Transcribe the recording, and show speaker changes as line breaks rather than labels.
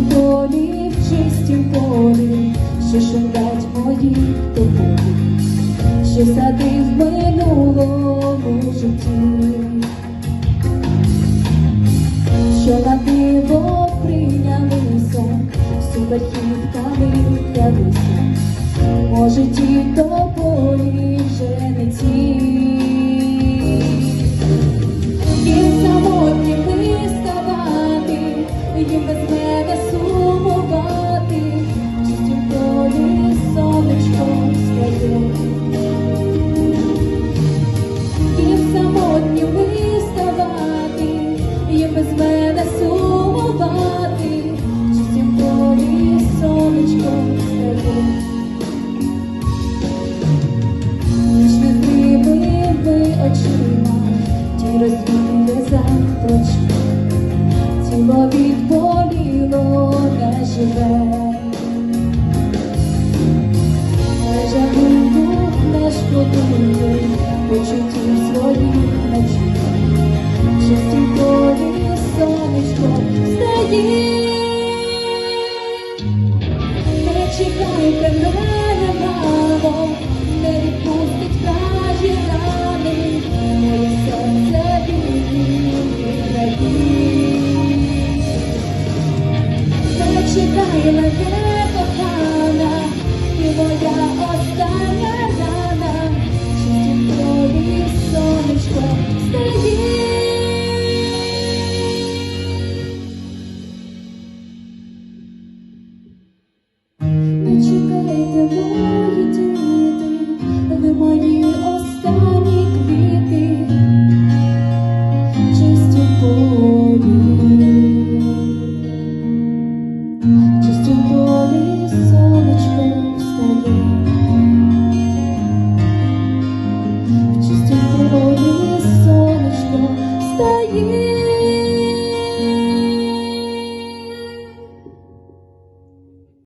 чистім полі, в чистім полі, що шумлять мої тополі, що садив в минулому житті, що на диво прийнялися, суперхівками ядуся, може ті то. Diana. you.